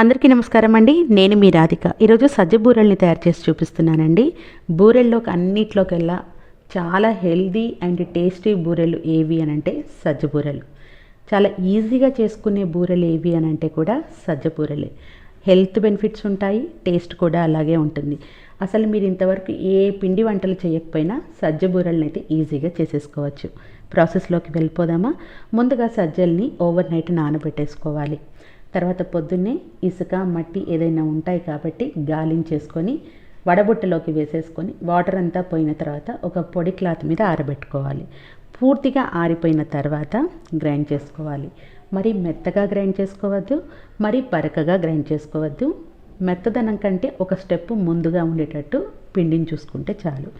అందరికీ నమస్కారం అండి. నేను మీ రాధిక. ఈరోజు సజ్జ బూరెల్ని తయారు చేసి చూపిస్తున్నానండి. బూరెల్లోకి అన్నిట్లోకెల్లా చాలా హెల్దీ అండ్ టేస్టీ బూరెలు ఏవి అని అంటే సజ్జ బూరెలు. చాలా ఈజీగా చేసుకునే బూరెలు ఏవి అని అంటే కూడా సజ్జ బూరెలే. హెల్త్ బెనిఫిట్స్ ఉంటాయి టేస్ట్ కూడా అలాగే ఉంటుంది. అసలు మీరు ఇంతవరకు ఏ పిండి వంటలు చేయకపోయినా సజ్జ బూరెలను అయితే ఈజీగా చేసేసుకోవచ్చు. ప్రాసెస్లోకి వెళ్ళిపోదామా? ముందుగా సజ్జల్ని ఓవర్ నైట్ నానబెట్టేసుకోవాలి. తర్వాత పొద్దున్నే ఇసుక మట్టి ఏదైనా ఉంటాయి కాబట్టి గాలించేసుకొని వడబుట్టలోకి వేసేసుకొని వాటర్ అంతా పోయిన తర్వాత ఒక పొడి క్లాత్ మీద ఆరబెట్టుకోవాలి. పూర్తిగా ఆరిపోయిన తర్వాత గ్రైండ్ చేసుకోవాలి. మరి మెత్తగా గ్రైండ్ చేసుకోవద్దు మరి పరకగా గ్రైండ్ చేసుకోవద్దు. మెత్తదనం కంటే ఒక స్టెప్ ముందుగా ఉండేటట్టు పిండిని చూసుకుంటే చాలు.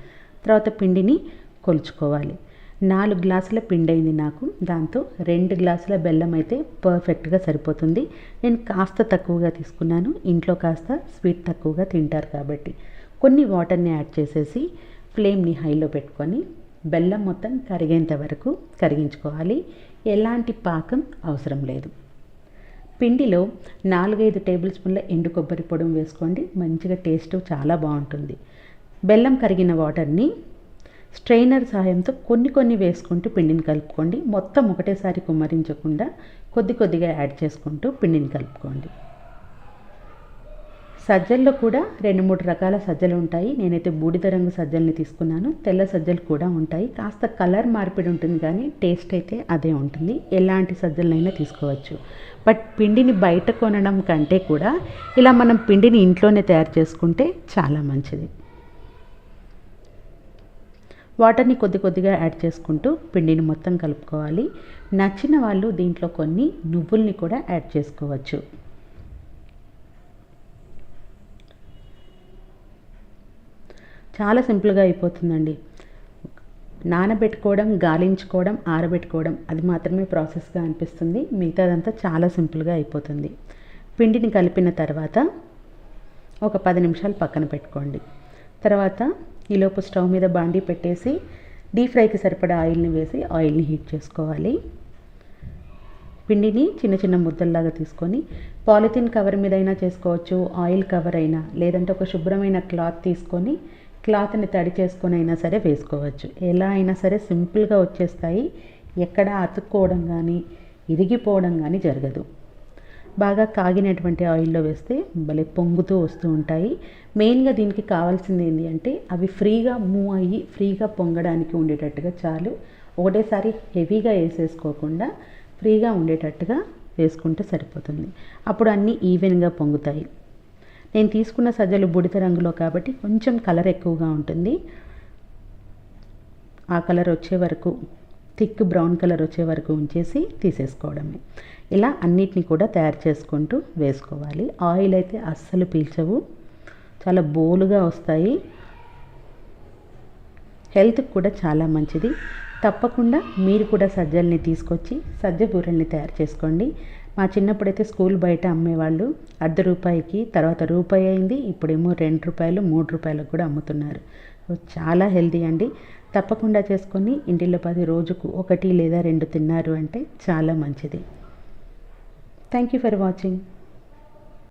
తర్వాత పిండిని కొలుచుకోవాలి. నాలుగు గ్లాసుల పిండి అయింది నాకు. దాంతో రెండు గ్లాసుల బెల్లం అయితే పర్ఫెక్ట్గా సరిపోతుంది. నేను కాస్త తక్కువగా తీసుకున్నాను. ఇంట్లో కాస్త స్వీట్ తక్కువగా తింటారు కాబట్టి. కొన్ని వాటర్ని యాడ్ చేసేసి ఫ్లేమ్ని హైలో పెట్టుకొని బెల్లం మొత్తం కరిగేంత వరకు కరిగించుకోవాలి. ఎలాంటి పాకం అవసరం లేదు. పిండిలో నాలుగైదు టేబుల్ స్పూన్ల ఎండు కొబ్బరి పొడి వేసుకోండి. మంచిగా టేస్ట్ చాలా బాగుంటుంది. బెల్లం కరిగిన వాటర్ని స్ట్రైనర్ సహాయంతో కొన్ని కొన్ని వేసుకుంటూ పిండిని కలుపుకోండి. మొత్తం ఒకటేసారి కుమ్మరించకుండా కొద్ది కొద్దిగా యాడ్ చేసుకుంటూ పిండిని కలుపుకోండి. సజ్జల్లో కూడా రెండు మూడు రకాల సజ్జలు ఉంటాయి. నేనైతే బూడిద రంగు సజ్జల్ని తీసుకున్నాను. తెల్ల సజ్జలు కూడా ఉంటాయి. కాస్త కలర్ మార్పిడి ఉంటుంది కానీ టేస్ట్ అయితే అదే ఉంటుంది. ఎలాంటి సజ్జలనైనా తీసుకోవచ్చు. బట్ పిండిని బయట కొనడం కంటే కూడా ఇలా మనం పిండిని ఇంట్లోనే తయారు చేసుకుంటే చాలా మంచిది. వాటర్ని కొద్ది కొద్దిగా యాడ్ చేసుకుంటూ పిండిని మొత్తం కలుపుకోవాలి. నచ్చిన వాళ్ళు దీంట్లో కొన్ని నువ్వుల్ని కూడా యాడ్ చేసుకోవచ్చు. చాలా సింపుల్గా అయిపోతుందండి. నానబెట్టుకోవడం గాలించుకోవడం ఆరబెట్టుకోవడం అది మాత్రమే ప్రాసెస్గా అనిపిస్తుంది. మిగతాదంతా చాలా సింపుల్గా అయిపోతుంది. పిండిని కలిపిన తర్వాత ఒక పది నిమిషాలు పక్కన పెట్టుకోండి. తర్వాత ఈలోపు స్టవ్ మీద బాండీ పెట్టేసి డీప్ ఫ్రైకి సరిపడా ఆయిల్ని వేసి ఆయిల్ని హీట్ చేసుకోవాలి. పిండిని చిన్న చిన్న ముద్దల్లాగా తీసుకొని పాలిథిన్ కవర్ మీద అయినా చేసుకోవచ్చు ఆయిల్ కవర్ అయినా లేదంటే ఒక శుభ్రమైన క్లాత్ తీసుకొని క్లాత్ని తడి చేసుకొని అయినా సరే వేసుకోవచ్చు. ఎలా అయినా సరే సింపుల్గా వచ్చేస్తాయి. ఎక్కడ అతుక్కోవడం కానీ ఇరిగిపోవడం కానీ జరగదు. బాగా కాగినటువంటి ఆయిల్లో వేస్తే భలే పొంగుతూ వస్తూ ఉంటాయి. మెయిన్గా దీనికి కావాల్సింది ఏంటి అంటే అవి ఫ్రీగా మూవ్ అయ్యి ఫ్రీగా పొంగడానికి ఉండేటట్టుగా చాలు. ఒకటేసారి హెవీగా వేసేసుకోకుండా ఫ్రీగా ఉండేటట్టుగా వేసుకుంటే సరిపోతుంది. అప్పుడు అన్నీ ఈవెన్గా పొంగుతాయి. నేను తీసుకున్న సజ్జలు బుడిత రంగులో కాబట్టి కొంచెం కలర్ ఎక్కువగా ఉంటుంది. ఆ కలర్ వచ్చే వరకు థిక్ బ్రౌన్ కలర్ వచ్చే వరకు ఉంచేసి తీసేసుకోవడమే. ఇలా అన్నిటిని కూడా తయారు చేసుకుంటూ వేసుకోవాలి. ఆయిల్ అయితే అస్సలు పీల్చవు. చాలా బోలుగా వస్తాయి. హెల్త్కి కూడా చాలా మంచిది. తప్పకుండా మీరు కూడా సజ్జల్ని తీసుకొచ్చి సజ్జ బూరెల్ని తయారు చేసుకోండి. మా చిన్నప్పుడైతే స్కూల్ బయట అమ్మేవాళ్ళు అర్ధ రూపాయికి తర్వాత రూపాయి అయింది ఇప్పుడేమో రెండు రూపాయలు మూడు రూపాయలకు కూడా అమ్ముతున్నారు. చాలా హెల్తీ అండి. తప్పకుండా చేసుకొని ఇంటిలో పది రోజుకు ఒకటి లేదా రెండు తిన్నారు అంటే చాలా మంచిది. Thank you for watching